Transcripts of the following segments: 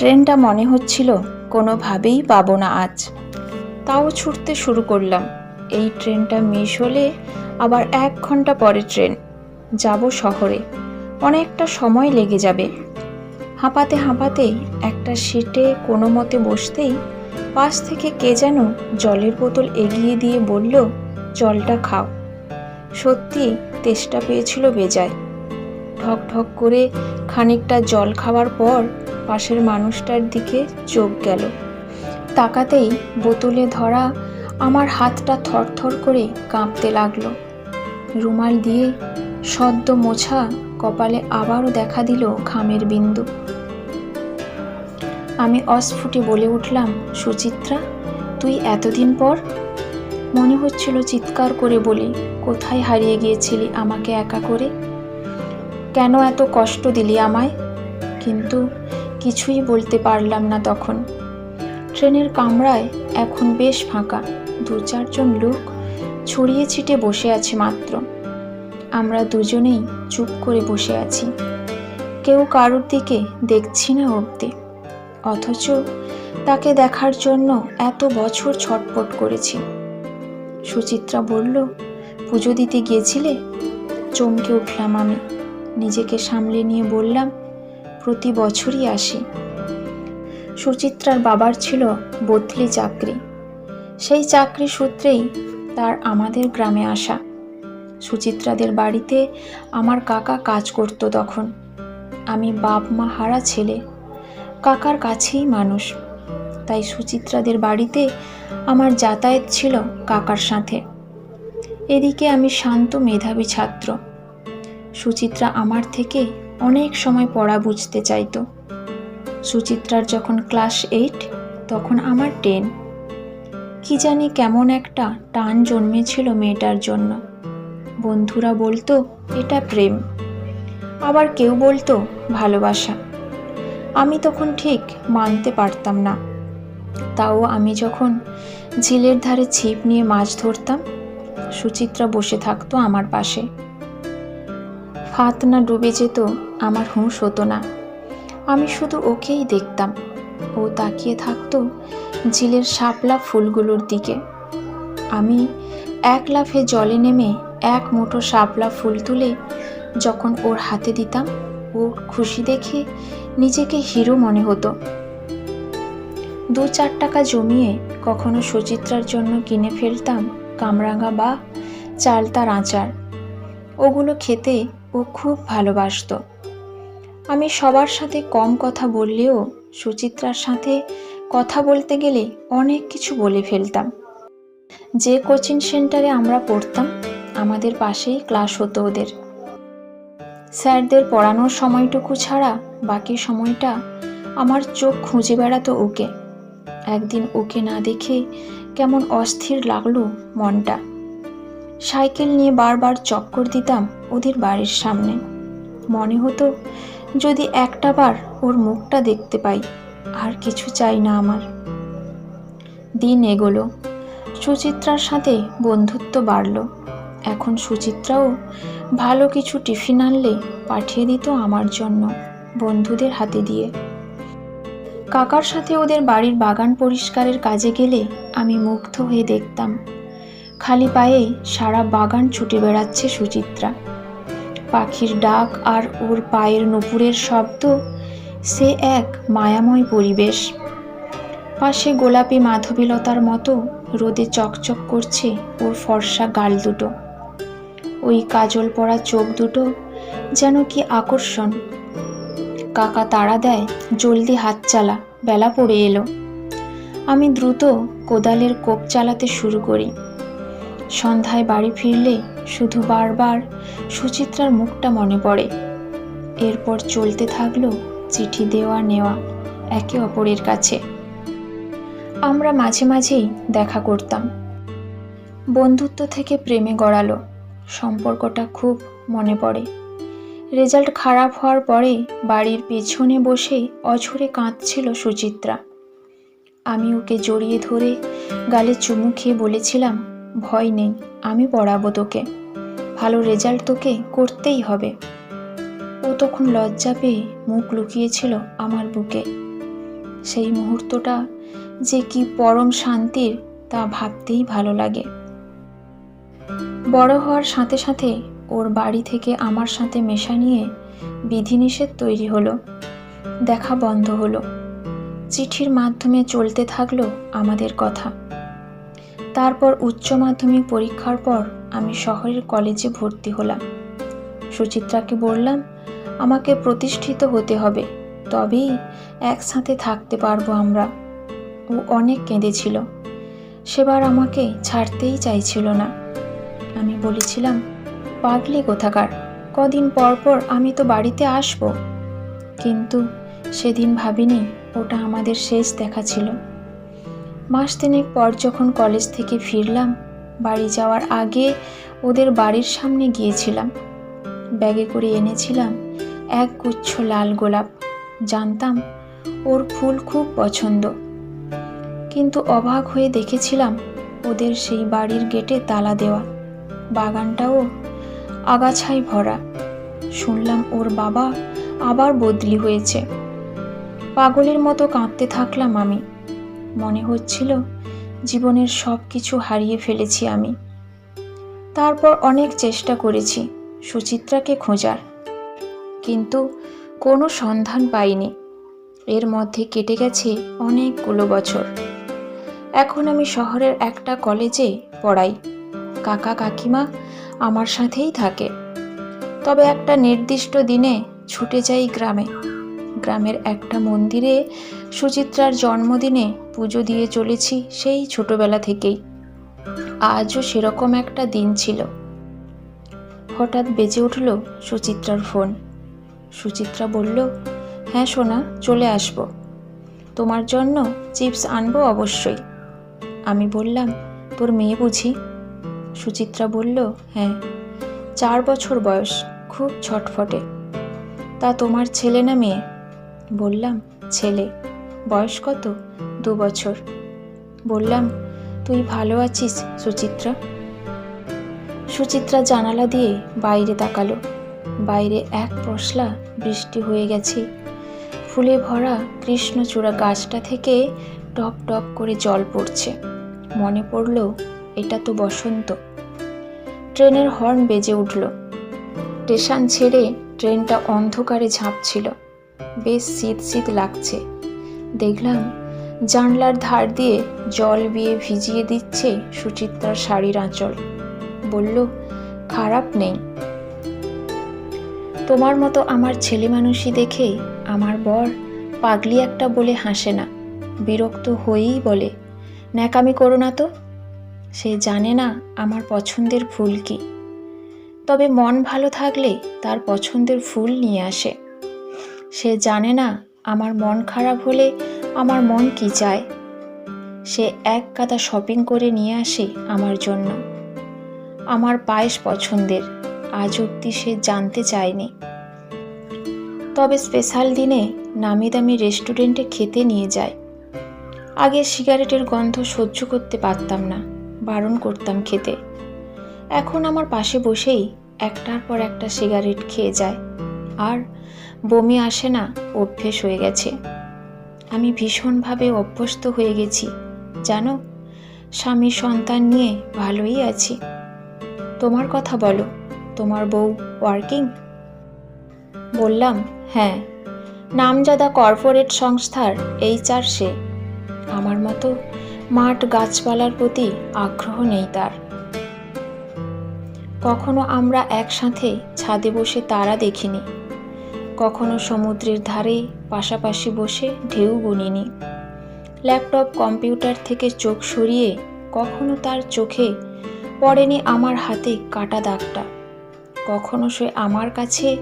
ট্রেনটা মনে হচ্ছিল কোনোভাবেই পাবো না আজ। তাও ছুটতে শুরু করলাম। এই ট্রেনটা মিস হলে আবার এক ঘণ্টা পরে ট্রেন। যাব শহরে। অনেকটা সময় লেগে যাবে। হাঁপাতে হাঁপাতে একটা সিটে কোনো মতে বসতেই পাশ থেকে কে যেন জলের বোতল এগিয়ে দিয়ে বলল, জলটা খাও। সত্যি তেষ্টা পেয়েছিল বেজায়। ঠক ঠক করে খানিকটা জল খাওয়ার পর পাশের মানুষটার দিকে চোখ গেল। তাকাতেই বোতলে ধরা আমার হাতটা থরথর করে কাঁপতে লাগল। রুমাল দিয়ে সদ্য মোছা কপালে আবারও দেখা দিল ঘামের বিন্দু। আমি অস্ফুটে বলে উঠলাম, সুচিত্রা, তুই এতদিন পর? মনে হচ্ছিল চিৎকার করে বলি, কোথায় হারিয়ে গিয়েছিলি আমাকে একা করে? কেন এত কষ্ট দিলি আমায়? কিন্তু কিছুই বলতে পারলাম না তখন। ট্রেনের কামরায় এখন বেশ ফাঁকা, দু চারজন লোক ছড়িয়ে ছিটে বসে আছে মাত্র। আমরা দুজনেই চুপ করে বসে আছি। কেউ কারোর দিকে দেখছি না অবধি। অথচ তাকে দেখার জন্য এত বছর ছটপট করেছি। সুচিত্রা বলল, পুজো দিতে গিয়েছিলে? চমকে উঠলাম আমি। নিজেকে সামলে নিয়ে বললাম প্রতি বছরই আসি। সুচিত্রার বাবার ছিল বদলি চাকরি। সেই চাকরি সূত্রেই তার আমাদের গ্রামে আসা। সুচিত্রাদের বাড়িতে আমার কাকা কাজ করতো তখন। আমি বাপ, মা হারা ছেলে। কাকার কাছেই মানুষ। তাই সুচিত্রাদের বাড়িতে আমার যাতায়াত ছিল কাকার সাথে। এদিকে আমি শান্ত মেধাবী ছাত্র। সুচিত্রা আমার থেকে অনেক সময় পড়া বুঝতে চাইতো। সুচিত্রার যখন ক্লাস এইট, তখন আমার টেন। কি জানি কেমন একটা টান জন্মেছিল মেয়েটার জন্য। বন্ধুরা বলতো, এটা প্রেম। আবার কেউ বলতো, ভালোবাসা। আমি তখন ঠিক মানতে পারতাম না। তাও আমি যখন ঝিলের ধারে ছিপ নিয়ে মাছ ধরতাম, সুচিত্রা বসে থাকতো আমার পাশে। হাত না ডুবে যেত, আমার হুঁশ হতো না। আমি শুধু ওকেই দেখতাম। ও তাকিয়ে থাকতো ঝিলের শাপলা ফুলগুলোর দিকে। আমি এক লাফে জলে নেমে এক মুঠো শাপলা ফুল তুলে যখন ওর হাতে দিতাম, ওর খুশি দেখে নিজেকে হিরো মনে হতো। দু চার টাকা জমিয়ে কখনো সুচিত্রার জন্য কিনে ফেলতাম কামরাঙা বা চালতার আচার। ওগুলো খেতে ও খুব ভালোবাসতো। আমি সবার সাথে কম কথা বললেও সুচিত্রার সাথে কথা বলতে গেলে অনেক কিছু বলে ফেলতাম। যে কোচিং সেন্টারে আমরা পড়তাম, আমাদের পাশেই ক্লাস হতো ওদের। স্যারদের পড়ানোর সময়টুকু ছাড়া বাকি সময়টা আমার চোখ খুঁজে বেড়াতো ওকে। একদিন ওকে না দেখে কেমন অস্থির লাগল মনটা। সাইকেল নিয়ে বারবার চক্কর দিতাম ওদের বাড়ির সামনে। মনে হতো যদি একটা বার ওর মুখটা দেখতে পাই, আর কিছু চাই না আমার। দিন এগোলো। সুচিত্রার সাথে বন্ধুত্ব বাড়ল। এখন সুচিত্রাও ভালো কিছু টিফিন আনলে পাঠিয়ে দিত আমার জন্য বন্ধুদের হাতে দিয়ে। কাকার সাথে ওদের বাড়ির বাগান পরিষ্কারের কাজে গেলে আমি মুগ্ধ হয়ে দেখতাম। খালি পায়েই সারা বাগান ছুটে বেড়াচ্ছে সুচিত্রা। পাখির ডাক আর ওর পায়ের নপুরের শব্দ, সে এক মায়াময় পরিবেশ। পাশে গোলাপি মাধবীলতার মতো রোদে চকচক করছে ওর ফর্সা গাল দুটো। ওই কাজল পরা চোখ দুটো যেন কি আকর্ষণ। কাকা তাড়া দেয়, জলদি হাত চালা, বেলা পড়ে এলো। আমি দ্রুত কোদালের কোপ চালাতে শুরু করি। সন্ধ্যায় বাড়ি ফিরলে শুধু বারবার সুচিত্রার মুখটা মনে পড়ে। এরপর চলতে থাকল চিঠি দেওয়া নেওয়া একে অপরের কাছে। আমরা মাঝে মাঝেই দেখা করতাম। বন্ধুত্ব থেকে প্রেমে গড়ালো। সম্পর্কটা খুব মনে পড়ে। রেজাল্ট খারাপ হওয়ার পরে বাড়ির পেছনে বসে অঝরে কাঁদছিল সুচিত্রা। আমি ওকে জড়িয়ে ধরে গালে চুমু খেয়ে বলেছিলাম ভয় নেই, আমি পড়াবো তোকে। ভালো রেজাল্ট তোকে করতেই হবে। ও তখন লজ্জা পেয়ে মুখ লুকিয়েছিল আমার বুকে। সেই মুহূর্তটা যে কি পরম শান্তির তা ভাবতেই ভালো লাগে। বড় হওয়ার সাথে সাথে ওর বাড়ি থেকে আমার সাথে মেশা নিয়ে বিধিনিষেধ তৈরি হলো। দেখা বন্ধ হলো। চিঠির মাধ্যমে চলতে থাকল আমাদের কথা। তারপর উচ্চ মাধ্যমিক পরীক্ষার পর আমি শহরের কলেজে ভর্তি হলাম। সুচিত্রাকে বললাম, আমাকে প্রতিষ্ঠিত হতে হবে, তবেই একসাথে থাকতে পারব আমরা। ও অনেক কেঁদেছিল। সেবার আমাকে ছাড়তেই চাইছিল না। আমি বলেছিলাম, পাগলি কোথাকার, কদিন পর পর আমি তো বাড়িতে আসব। কিন্তু সেদিন ভাবিনি, ওটা আমাদের শেষ দেখা ছিল। মাস তিনেক পর যখন কলেজ থেকে ফিরলাম, বাড়ি যাওয়ার আগে ওদের বাড়ির সামনে গিয়েছিলাম। ব্যাগে করে এনেছিলাম এক গুচ্ছ লাল গোলাপ। জানতাম ওর ফুল খুব পছন্দ। কিন্তু অবাক হয়ে দেখেছিলাম ওদের সেই বাড়ির গেটে তালা দেওয়া। বাগানটাও আগাছায় ভরা। শুনলাম ওর বাবা আবার বদলি হয়েছে। পাগলের মতো কাঁদতে থাকলাম আমি। মনে হচ্ছিল জীবনের সব কিছু হারিয়ে ফেলেছি আমি। তারপর অনেক চেষ্টা করেছি সুচিত্রাকে খোঁজার। কিন্তু কোনো সন্ধান পাইনি। এর মধ্যে কেটে গেছে অনেকগুলো বছর। এখন আমি শহরের একটা কলেজে পড়াই। কাকা কাকিমা আমার সাথেই থাকে। তবে একটা নির্দিষ্ট দিনে ছুটে যাই গ্রামে। গ্রামের একটা মন্দিরে সুচিত্রার জন্মদিনে পুজো দিয়ে চলেছি সেই ছোটবেলা থেকেই। আজও সেরকম একটা দিন ছিল। হঠাৎ বেজে উঠল সুচিত্রার ফোন। সুচিত্রা বলল হ্যাঁ সোনা, চলে আসব। তোমার জন্য চিপস আনব অবশ্যই। আমি বললাম, তোর মেয়ে বুঝি? সুচিত্রা বলল হ্যাঁ চার বছর বয়স, খুব ছটফটে। তা তোমার ছেলে না মেয়ে? বললাম, ছেলে, বয়স কত? দু বছর। বললাম, তুই ভালো আছিস, সুচিত্রা? সুচিত্রা জানালা দিয়ে বাইরে তাকালো। বাইরে এক পশলা বৃষ্টি হয়ে গেছে। ফুলে ভরা কৃষ্ণচূড়া গাছটা থেকে টপ টপ করে জল পড়ছে। মনে পড়ল, এটা তো বসন্ত। ট্রেনের হর্ন বেজে উঠল। স্টেশন ছেড়ে ট্রেনটা অন্ধকারে ঝাঁপছিল। বেশ শীত শীত লাগছে। দেখলাম জানলার ধার দিয়ে জল বিয়ে ভিজিয়ে দিচ্ছে সুচিত্রার শাড়ির আঁচল। বলল, খারাপ নেই। তোমার মতো আমার ছেলে মানুষই দেখে আমার বর পাগলি একটা বলে হাসে না। বিরক্ত হয়েই বলে, ন্যাকামি করো না তো। সে জানে না আমার পছন্দের ফুল কি। তবে মন ভালো থাকলে তার পছন্দের ফুল নিয়ে আসে। সে জানে না আমার মন খারাপ হলে আমার মন কি চায়। সে এক কাদা শপিং করে নিয়ে আসে আমার জন্য। আমার পায়েস পছন্দের, আজ অব্দি সে জানতে চায়নি। তবে স্পেশাল দিনে নামি দামি রেস্টুরেন্টে খেতে নিয়ে যায়। আগে সিগারেটের গন্ধ সহ্য করতে পারতাম না, বারণ করতাম খেতে। এখন আমার পাশে বসেই একটার পর একটা সিগারেট খেয়ে যায়। আর বমি আসে না, অভ্যেস হয়ে গেছে। আমি ভীষণভাবে অভ্যস্ত হয়ে গেছি। জানো স্বামী সন্তান নিয়ে ভালোই আছি। তোমার কথা বলো, তোমার বউ ওয়ার্কিং? বললাম হ্যাঁ। নামজাদা কর্পোরেট সংস্থার এইচআর সে। আমার মতো মাঠ গাছপালার প্রতি আগ্রহ নেই তার। কখনো আমরা একসাথে ছাদে বসে তারা দেখিনি। কখনো সমুদ্রের ধারে পাশাপাশি বসে ঢেউ গুনিনি। ল্যাপটপ, কম্পিউটার থেকে চোখ সরিয়ে কখনো তার চোখে পড়েনি আমার হাতে কাটা দাগটা। কখনো সে আমার কাছে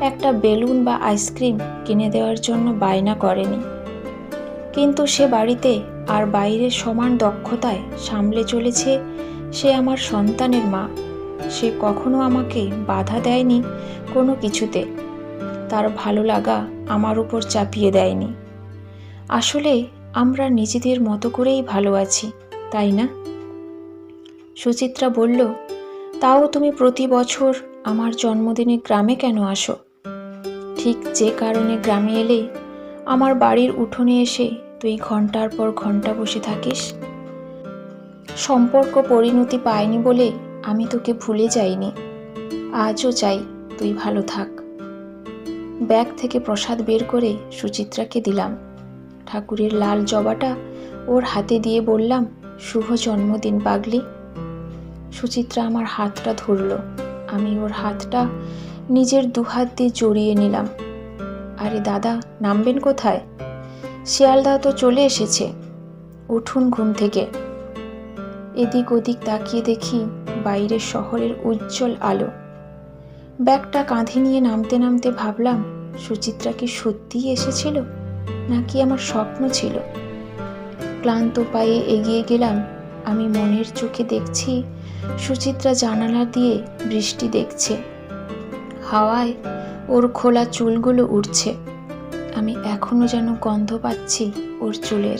একটা বেলুন বা আইসক্রিম কিনে দেওয়ার জন্য বায়না করেনি। কিন্তু সে বাড়িতে আর বাইরে সমান দক্ষতায় সামলে চলেছে সে আমার সন্তানের মা। সে কখনো আমাকে বাধা দেয়নি কোনো কিছুতে। তার ভালো লাগা আমার উপর চাপিয়ে দেয়নি। আসলে আমরা নিজেদের মতো করেই ভালো আছি, তাই না? সুচিত্রা বলল, তাও তুমি প্রতি বছর আমার জন্মদিনে গ্রামে কেন আসো? ঠিক যে কারণে গ্রামে এলে আমার বাড়ির উঠোনে এসে তুই ঘণ্টার পর ঘণ্টা বসে থাকিস। সম্পর্ক পরিণতি পায়নি বলে আমি তোকে ভুলে যাইনি। আজও চাই তুই ভালো থাক। ব্যাগ থেকে প্রসাদ বের করে সুচিত্রাকে দিলাম। ঠাকুরের লাল জবাটা ওর হাতে দিয়ে বললাম, শুভ জন্মদিন, পাগলি। সুচিত্রা আমার হাতটা ধরল। আমি ওর হাতটা নিজের দুহাত দিয়ে জড়িয়ে নিলাম। আরে দাদা, নামবেন কোথায়? শিয়ালদা তো চলে এসেছে। উঠুন ঘুম থেকে। এদিক ওদিক তাকিয়ে দেখি বাইরের শহরের উজ্জ্বল আলো। ব্যাগটা কাঁধে নিয়ে নামতে নামতে ভাবলাম, সুচিত্রা কি সত্যিই এসেছিল, নাকি আমার স্বপ্ন ছিল? ক্লান্ত পায়ে এগিয়ে গেলাম, আমি মনের চোখে দেখছি সুচিত্রা জানালা দিয়ে বৃষ্টি দেখছে। হাওয়ায় ওর খোলা চুলগুলো উড়ছে, আমি এখনও যেন গন্ধ পাচ্ছি ওর চুলের।